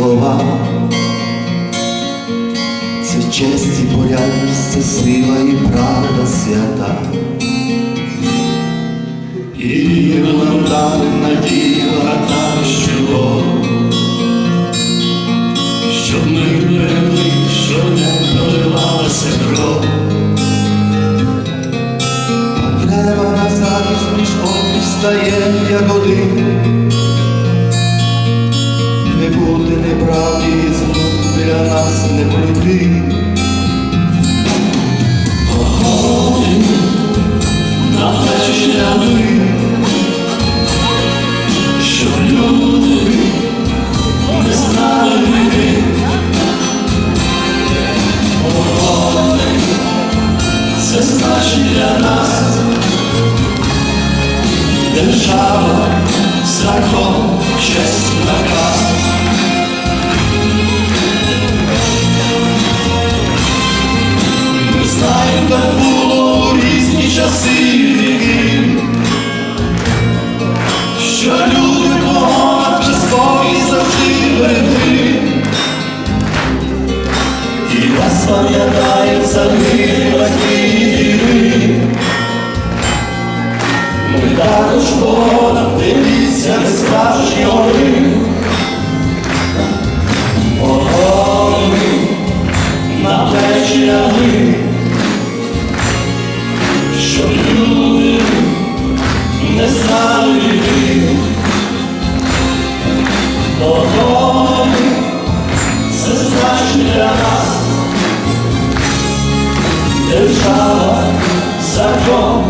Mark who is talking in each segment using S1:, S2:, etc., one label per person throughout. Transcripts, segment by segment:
S1: слова, це честь і порядність, це сила і правда свята. І віру там дали надію, а там щодо, щоб ми берегли, щоб не проливалася кров. Треба на зараз між стає як один. Нас не пройти. Походи на плечі щоб люди не знали війни. Це значить для нас держава, закон, честь, наказ. І вас пам'ятає загиблі і ви. Ми також понад дивіться не скажеш орли. Держава, закон,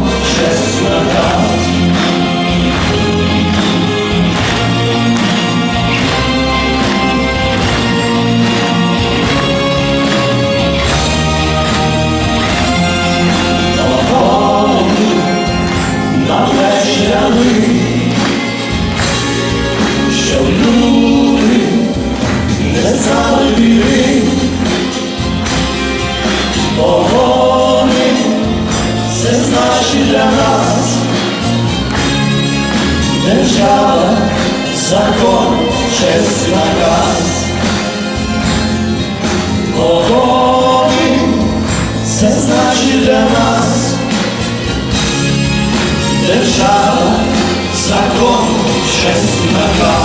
S1: лягли, щоб люди не війни. Це значить для нас держава, закон, честь, наказ. Погони це значить для нас держава, закон, честь, наказ.